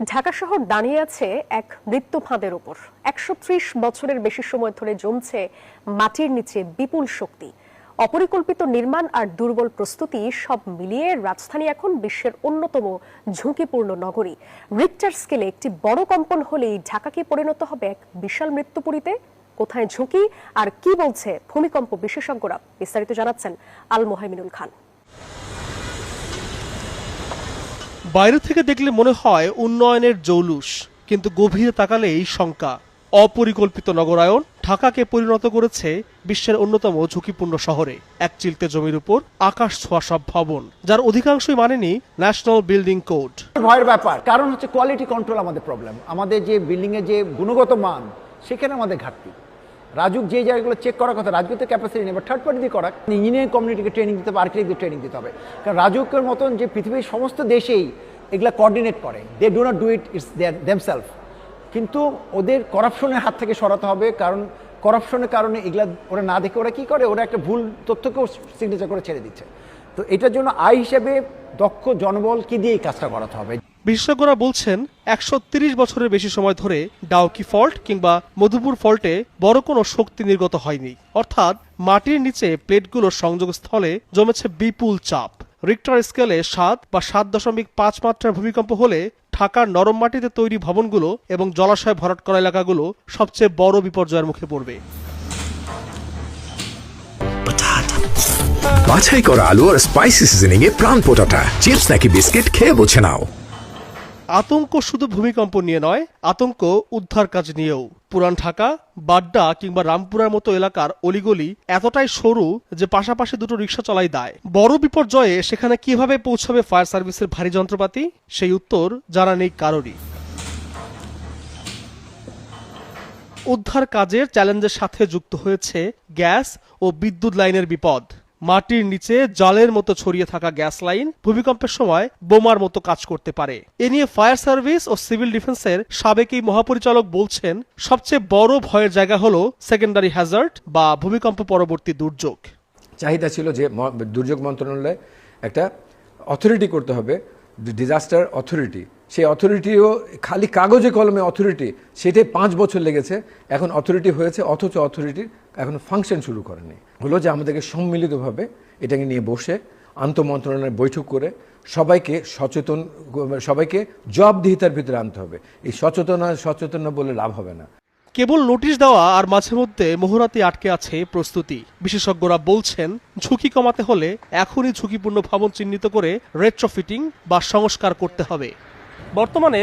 ঢাকা শহর দাঁড়িয়ে আছে এক মৃত্যু ফাঁদের উপর। একশো ত্রিশ বছরের বেশি সময় ধরে জমছে মাটির নিচে বিপুল শক্তি। অপরিকল্পিত নির্মাণ আর দুর্বল প্রস্তুতি সব মিলিয়ে রাজধানী এখন বিশ্বের অন্যতম ঝুঁকিপূর্ণ নগরী। রিক্টার স্কেলে একটি বড় কম্পন হলেই ঢাকাকে পরিণত হবে এক বিশাল মৃত্যুপুরীতে। কোথায় ঝুঁকি আর কি বলছে ভূমিকম্প বিশেষজ্ঞরা বিস্তারিত জানাচ্ছেন আল মোহাইমিনুল খান। বাইরে থেকে দেখলে মনে হয় উন্নয়নের জৌলুস, কিন্তু গভীরে তাকালে এই শঙ্কা। অপরিকল্পিত নগরায়ন ঢাকাকে পরিণত করেছে বিশ্বের অন্যতম ঝুঁকিপূর্ণ শহরে। এক চিলতে জমির উপর আকাশ ছোঁয়া সব ভবন, যার অধিকাংশই মানেনি ন্যাশনাল বিল্ডিং কোড। ভয়ের ব্যাপার, কারণ হচ্ছে কোয়ালিটি কন্ট্রোল আমাদের প্রবলেম। আমাদের যে বিল্ডিংয়ের যে গুণগত মান, সেখানে আমাদের ঘাটতি। রাজুক যে জায়গাগুলো চেক করার কথা রাজুক তো ক্যাপাসিটি নেই বা থার্ড পার্টি দিয়ে করাক ইঞ্জিনিয়ারিং কমিউনিটিকে ট্রেনিং দিতে হবে আর্কিটেক্টদের ট্রেনিং দিতে হবে। কারণ রাজুকের মতন যে পৃথিবীর সমস্ত দেশেই এগুলো কোঅর্ডিনেট করে they do not do it it's their themselves কিন্তু ওদের করাপশনের হাত থেকে সরাতে হবে, কারণ করাপশনের কারণে এগুলা, ওরা না দেখে ওরা কি করে? ওরা একটা ভুল তথ্যকেও সিগনেচার করে ছেড়ে দিচ্ছে। তো এটার জন্য আয় হিসেবে দক্ষ জনবলকে দিয়ে এই কাজটা করাতে হবে? বিশেষজ্ঞরা বলছেন, একশো বছরের বেশি সময় ধরে ডাউকি ফল্ট কিংবা মধুপুর ফল্টে বড় কোনো শক্তি নির্গত হয়নি। অর্থাৎ মাটির নিচে প্লেটগুলোর সংযোগস্থলে জমেছে বিপুল চাপ। রিক্টার স্কেলে সাত বা সাত দশমিক পাঁচ মাত্রার ভূমিকম্প হলে ঢাকার নরম মাটিতে তৈরি ভবনগুলো এবং জলাশয় ভরাট করা এলাকাগুলো সবচেয়ে বড় বিপর্যয়ের মুখে পড়বে। বাছাই করা আলু আর স্পাইসি সিজনিং এ প্রাণ পোটাটা চিপস নাকি বিস্কিট খেয়ে বুঝে নাও। আতঙ্ক শুধু ভূমিকম্প নিয়ে নয়, আতঙ্ক উদ্ধার কাজ নিয়েও। পুরান ঢাকা, বাড্ডা কিংবা রামপুরার মতো এলাকার অলিগলি এতটাই সরু যে পাশাপাশি দুটো রিক্সা চলাই দেয়। বড় বিপর্যয়ে সেখানে কীভাবে পৌঁছাবে ফায়ার সার্ভিসের ভারী যন্ত্রপাতি? সেই উত্তর জানা নেই কারোরই। উদ্ধার কাজের চ্যালেঞ্জের সাথে যুক্ত হয়েছে গ্যাস ও বিদ্যুৎ লাইনের বিপদ। মাটির নিচে জলের মতো ছড়িয়ে থাকা গ্যাস লাইন ভূমিকম্পের সময় বোমার মতো কাজ করতে পারে। এ নিয়ে ফায়ার সার্ভিস ও সিভিল ডিফেন্সের সাবেক এই মহাপরিচালক বলছেন, সবচেয়ে বড় ভয়ের জায়গা হলো সেকেন্ডারি হ্যাজার্ড বা ভূমিকম্প পরবর্তী দুর্যোগ। চাহিদা ছিল যে দুর্যোগ মন্ত্রণালয়ে একটা অথরিটি করতে হবে ডিজাস্টার অথরিটি সেই অথরিটিও খালি কাগজে কলমে অথরিটি, সেটাই পাঁচ বছর লেগেছে, এখন অথরিটি হয়েছে, অথচ অথরিটি এখন ফাংশন শুরু করেনি। হলো যে আমাদেরকে সম্মিলিতভাবে এটাকে নিয়ে বসে আন্তঃমন্ত্রণালয়ের বৈঠক করে সবাইকে সচেতন, সবাইকে জবাবদিহিতার ভিতরে আনতে হবে। এই সচেতন সচেতন বলে লাভ হবে না। কেবল নোটিশ দেওয়া আর মাঝে মধ্যে মোহরাতে আটকে আছে প্রস্তুতি। বিশেষজ্ঞরা বলছেন, ঝুঁকি কমাতে হলে এখনই ঝুঁকিপূর্ণ ভবন চিহ্নিত করে রেট্রোফিটিং বা সংস্কার করতে হবে। বর্তমানে